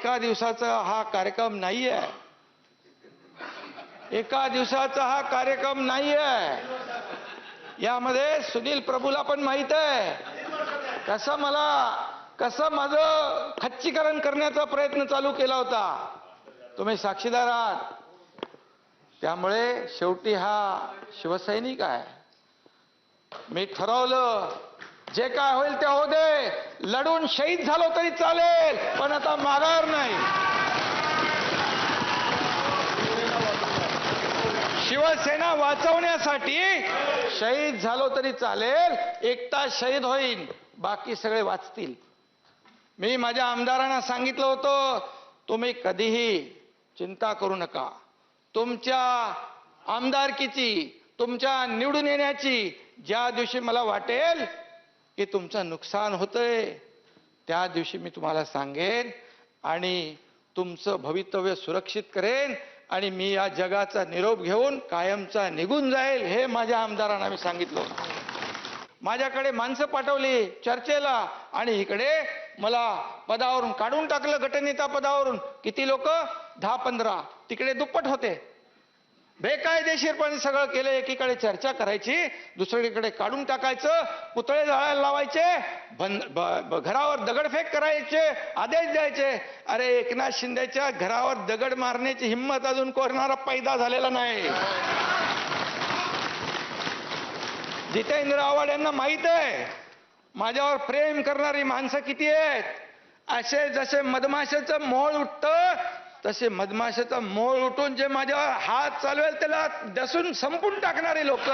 एका दिवसाचा हा कार्यक्रम नाही आहे एका दिवसाचा हा कार्यक्रम नाही आहे यामध्ये सुनील प्रभूला पण माहीत आहे कसं मला कसं माझं खच्चीकरण करण्याचा प्रयत्न चालू केला होता. तुम्ही साक्षीदार आहात. त्यामुळे शेवटी हा शिवसैनिक आहे. मी ठरवलं जे काय होईल ते होऊ दे. लढून शहीद झालो तरी चालेल पण आता माघार नाही. शिवसेना वाचवण्यासाठी शहीद झालो तरी चालेल एकटा शहीद होईल बाकी सगळे वाचतील. मी माझ्या आमदारांना सांगितलं होतं तुम्ही कधीही चिंता करू नका. तुमच्या आमदारकीची तुमच्या निवडून येण्याची ज्या दिवशी मला वाटेल की तुमचं नुकसान होतंय त्या दिवशी मी तुम्हाला सांगेन आणि तुमचं भवितव्य सुरक्षित करेन आणि मी या जगाचा निरोप घेऊन कायमचा निघून जाईल हे माझ्या आमदारांना मी सांगितलं माझ्याकडे माणसं पाठवली चर्चेला आणि इकडे मला पदावरून काढून टाकलं गटनेता पदावरून. किती लोक? दहा पंधरा. तिकडे दुप्पट होते. बेकायदेशीरपणे सगळं केलं एकीकडे चर्चा करायची दुसरीकडे काढून टाकायचं पुतळे जाळायला लावायचे घरावर दगडफेक करायचे आदेश द्यायचे. अरे एकनाथ शिंदेच्या घरावर दगड मारण्याची हिंमत अजून कोरणारा पैदा झालेला नाही. जितेंद्र आव्हाड यांना माहीत आहे माझ्यावर प्रेम करणारी माणसं किती आहेत? असे जसे मधमाशाचं मोळ उठतं तसे मधमाशाचा मोळ उठून जे माझ्यावर हात चालवेल त्याला दसून संपून टाकणारे लोक.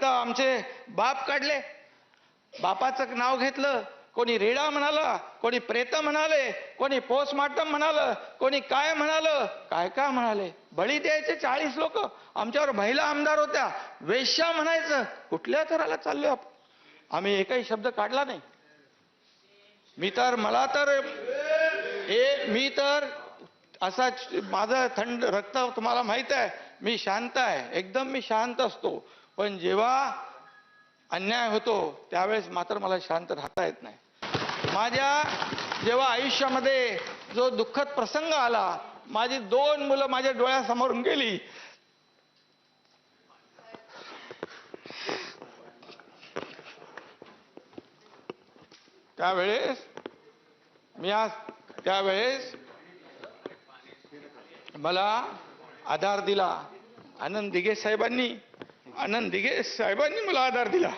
तर आमचे बाप काढले. बापाचं नाव घेतलं. कोणी रेडा म्हणाला कोणी प्रेत म्हणाले कोणी पोस्टमार्टम म्हणालं कोणी काय म्हणालं काय काय म्हणाले? बळी द्यायचे चाळीस लोक. आमच्यावर महिला आमदार होत्या. वेश्या म्हणायचं. कुठल्या थराला चाललोय आपण? आम्ही एकही शब्द काढला नाही. मी तर मला तर हे मी तर असा माझं थंड रक्त तुम्हाला माहीत आहे मी शांत आहे. एकदम मी शांत असतो. पण जेव्हा अन्याय होतो त्यावेळेस मात्र मला शांत राहता येत नाही. माझ्या जेव्हा आयुष्यामध्ये जो दुःखद प्रसंग आला माझी दोन मुलं माझ्या डोळ्यासमोरून गेली. त्यावेळेस मी आज त्यावेळेस मला आधार दिला. आनंद दिघे साहेबांनी आनंद दिघे साहेबांनी मला आधार दिला.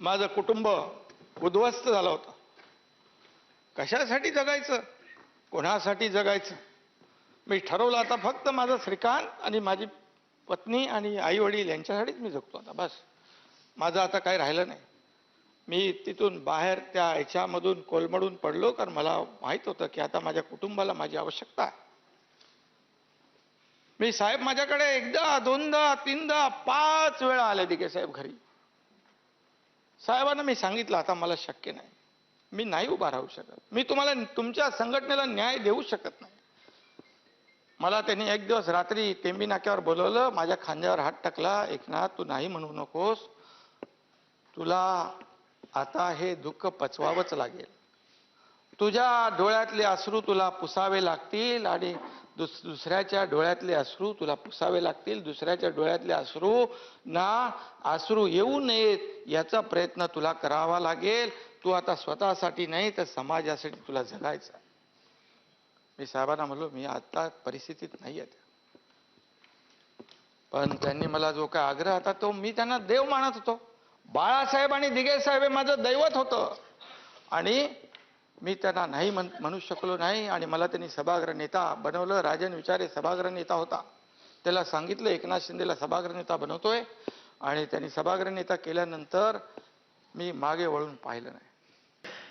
माझं कुटुंब उद्ध्वस्त झालं होतं. कशासाठी जगायचं? कोणासाठी जगायचं? मी ठरवलं आता फक्त माझं श्रीकांत आणि माझी पत्नी आणि आई वडील यांच्यासाठीच मी जगतो आता बस. माझं आता काही राहिलं नाही. मी तिथून बाहेर त्या ह्याच्यामधून कोलमडून पडलो कारण मला माहीत होतं की आता माझ्या कुटुंबाला माझी आवश्यकता आहे. मी साहेब माझ्याकडे एकदा दोनदा तीनदा पाच वेळा आले दिघे साहेब घरी. साहेबांना मी सांगितलं आता मला शक्य नाही. मी नाही उभा राहू शकत. मी तुम्हाला तुमच्या संघटनेला न्याय देऊ शकत नाही. मला त्यांनी एक दिवस रात्री टेंबी नाक्यावर बोलवलं माझ्या खांद्यावर हात टाकला एकनाथ तू नाही म्हणू नकोस. तुला आता हे दुःख पचवावंच लागेल. तुझ्या डोळ्यातले अश्रू तुला पुसावे लागतील आणि दुस दुसऱ्याच्या डोळ्यातले अश्रू तुला पुसावे लागतील. दुसऱ्याच्या डोळ्यातले अश्रू ना अश्रू येऊ नयेत याचा प्रयत्न तुला करावा लागेल. तू आता स्वतःसाठी नाही तर समाजासाठी तुला जगायचं आहे. मी साहेबांना म्हणलो मी आता परिस्थितीत नाही आहे पण त्यांनी मला जो काय आग्रह होता तो मी त्यांना देव मानत होतो. बाळासाहेब आणि दिघे साहेब हे माझं दैवत होतं. आणि मी त्यांना नाही म्हण म्हणू शकलो नाही आणि मला त्यांनी सभागृह नेता बनवलं. राजन विचारे सभागृह नेता होता. त्याला सांगितलं एकनाथ शिंदेला सभागृह नेता बनवतोय. आणि त्यांनी सभागृह नेता केल्यानंतर मी मागे वळून पाहिलं नाही.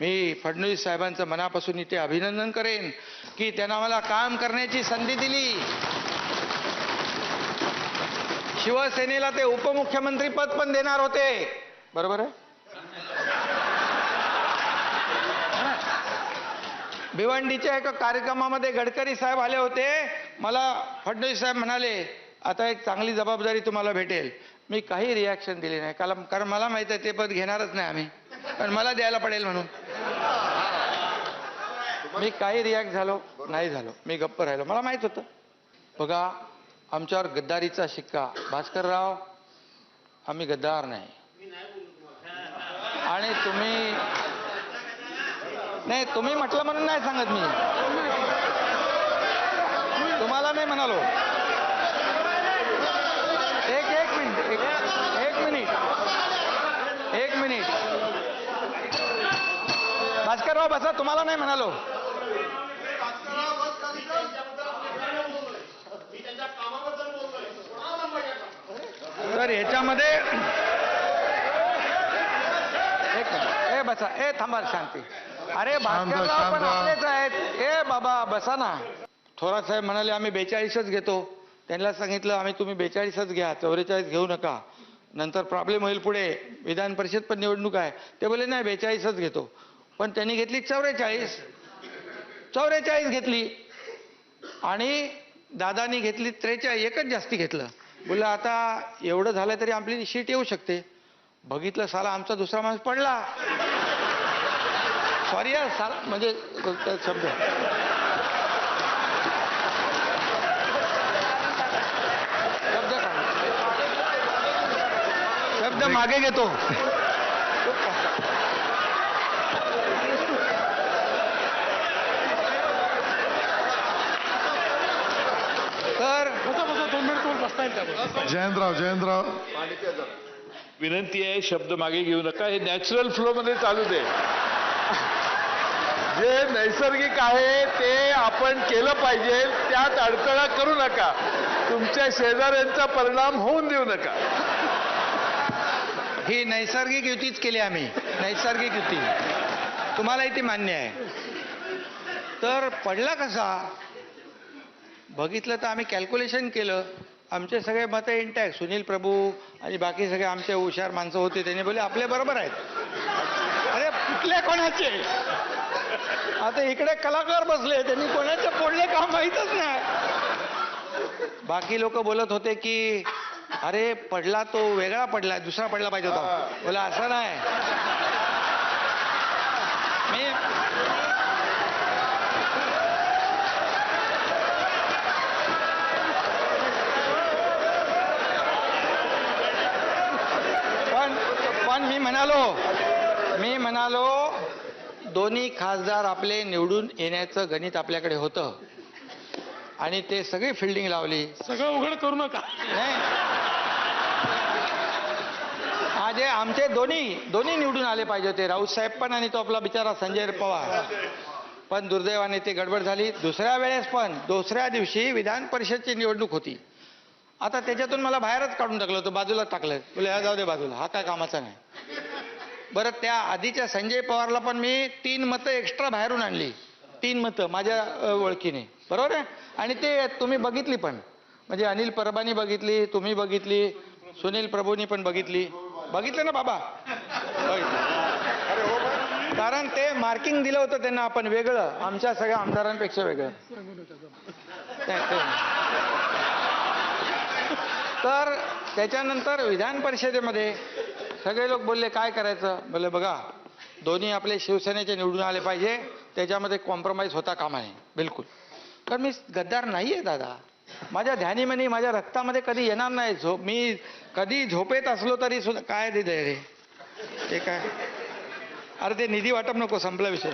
मी फडणवीस साहेबांचं मनापासून इथे अभिनंदन करेन की त्यांना मला काम करण्याची संधी दिली. शिवसेनेला ते उपमुख्यमंत्री पद पण देणार होते. बरोबर आहे? भिवंडीच्या एका कार्यक्रमामध्ये गडकरी साहेब आले होते. मला फडणवीस साहेब म्हणाले आता एक चांगली जबाबदारी तुम्हाला भेटेल. मी काही रिॲक्शन दिली नाही. कारण कारण मला माहीत आहे ते पद घेणारच नाही आम्ही. पण मला द्यायला पडेल म्हणून. मी काही रिॲक्ट झालो नाही झालो. मी गप्प राहिलो. मला माहीत होतं. बघा आमच्यावर गद्दारीचा शिक्का. भास्करराव आम्ही गद्दार नाही. आणि तुम्ही नाही तुम्ही म्हटलं म्हणून नाही सांगत मी. तुम्हाला नाही म्हणालो. एक एक मिनिट एक एक मिनिट. एक मिनिट. भास्करराव बसा तुम्हाला नाही म्हणालो. तर याच्यामध्ये एक मिनिट. ए बसा. ए थांबा शांती. अरे भास्करराव पण. आपलेच आहेत. ए बाबा बसा ना. थोरात साहेब म्हणाले आम्ही बेचाळीसच घेतो. त्यांना सांगितलं आम्ही तुम्ही बेचाळीसच घ्या चौवेचाळीस घेऊ नका. नंतर प्रॉब्लेम होईल पुढे. विधान परिषद पण निवडणूक आहे. ते बोले नाही बेचाळीसच घेतो. पण त्यांनी घेतली चौवेचाळीस चौवेचाळीस घेतली. आणि दादानी घेतली त्रेचाळीस एकच जास्ती घेतलं. बोललं आता एवढं झालं तरी आपली शीट येऊ शकते. बघितलं साला आमचा दुसरा माणूस पडला. सॉरी साला म्हणजे शब्द. शब्द शब्द मागे घेतो. तर जयंतराव जयंतराव विनंती आहे शब्द मागे घेऊ नका हे नॅचरल फ्लो मध्ये चालू दे जे नैसर्गिक आहे ते आपण केलं पाहिजे त्यात अडथळा करू नका तुमच्या शेजाऱ्यांचा परिणाम होऊन देऊ नका ही नैसर्गिक युतीच केली आम्ही नैसर्गिक युती तुम्हालाही ती मान्य आहे तर पडला कसा बघितलं तर आम्ही कॅल्क्युलेशन केलं. आमचे सगळे मतं इंटॅक्ट सुनील प्रभू आणि बाकी सगळे आमचे हुशार माणसं होते. त्यांनी बोले आपले बरोबर आहेत. अरे कुठले कोणाचे? आता इकडे कलाकार बसले त्यांनी कोणाचे फोडले का माहीतच नाही. बाकी लोक बोलत होते की अरे पडला तो वेगळा पडला दुसरा पडला पाहिजे होता. बोला असं नाही. मी पण पण मी म्हणालो. मी म्हणालो दोन्ही खासदार आपले निवडून येण्याचं गणित आपल्याकडे होतं. आणि ते सगळी फिल्डिंग लावली. सगळं उघड करू नका. नाही. आज आमचे दोन्ही दोन्ही निवडून आले पाहिजे होते. राऊत साहेब पण आणि तो आपला बिचारा संजय पवार. पण दुर्दैवाने ते गडबड झाली. दुसऱ्या वेळेस पण दुसऱ्या दिवशी विधान परिषदची निवडणूक होती. आता त्याच्यातून मला बाहेरच काढून टाकलं होतं. बाजूला टाकलं. बोले हा जाऊ दे बाजूला. हा काय कामाचा नाही. बरं त्या आधीच्या संजय पवारला पण मी तीन मतं एक्स्ट्रा बाहेरून आणली. तीन मतं माझ्या ओळखीने. बरोबर आहे? आणि ते तुम्ही बघितली पण. म्हणजे अनिल परबानी बघितली तुम्ही बघितली सुनील प्रभूंनी पण बघितली. बघितलं ना बाबा? बघितलं. कारण ते मार्किंग दिलं होतं त्यांना आपण वेगळं. आमच्या सगळ्या आमदारांपेक्षा वेगळं. तर त्याच्यानंतर विधान परिषदेमध्ये सगळे लोक बोलले काय करायचं? बोलले बघा दोन्ही आपले शिवसेनेचे निवडून आले पाहिजे त्याच्यामध्ये कॉम्प्रोमाइज होता कामा नये. बिलकुल. कारण मी गद्दार नाही आहे दादा. माझ्या ध्यानीमनी माझ्या रक्तामध्ये कधी येणार नाही झोप मी कधी झोपेत असलो तरी सुद्धा काय दिलंय रे? ते काय? अरे ते निधी वाटप नको संपला विषय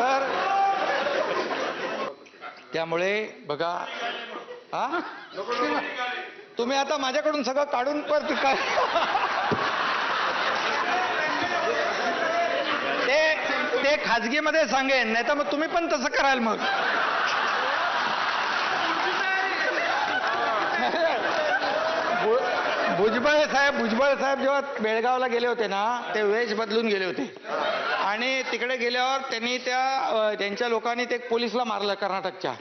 तर त्यामुळे बघा हा? तुम्ही आता माझ्याकडून सगळं काढून परत काय? ते ते खाजगीमध्ये सांगेन नाही तर मग तुम्ही पण तसं कराल मग. भुजबळ साहेब भुजबळ साहेब जेव्हा बेळगावला गेले होते ना ते वेश बदलून गेले होते. आणि तिकडे गेल्यावर त्यांनी त्या त्यांच्या लोकांनी ते पोलिसला मारलं कर्नाटकच्या.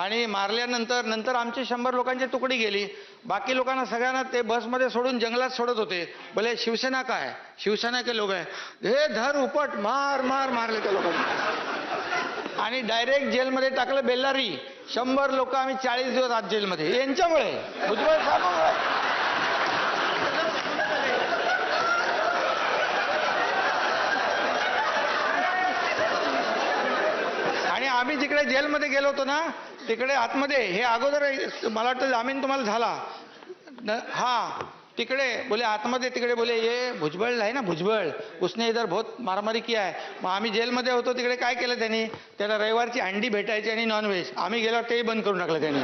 आणि मारल्यानंतर नंतर आमची शंभर लोकांची तुकडी गेली. बाकी लोकांना सगळ्यांना ते बसमध्ये सोडून जंगलात सोडत होते. भले शिवसेना काय? शिवसेना के लोक आहे हे धर उपट मार मार मारले त्या लोकांनी. आणि डायरेक्ट जेलमध्ये टाकलं बेल्लारी. शंभर लोक आम्ही चाळीस दिवस आत जेलमध्ये. यांच्यामुळे. भुजबळ साहेबांमुळे आणि आम्ही जिकडे जेलमध्ये गेलो होतो ना तिकडे आतमध्ये हे अगोदर मला वाटतं जामीन तुम्हाला झाला. न- हा तिकडे बोले आतमध्ये तिकडे बोले ये भुजबळ आहे ना भुजबळ. उसने इधर बहुत मारामारी किया आहे मग आम्ही जेलमध्ये होतो तिकडे काय केलं त्यांनी? त्याला रविवारची अंडी भेटायची आणि नॉनव्हेज आम्ही गेल्यावर तेही बंद करून टाकलं त्यांनी.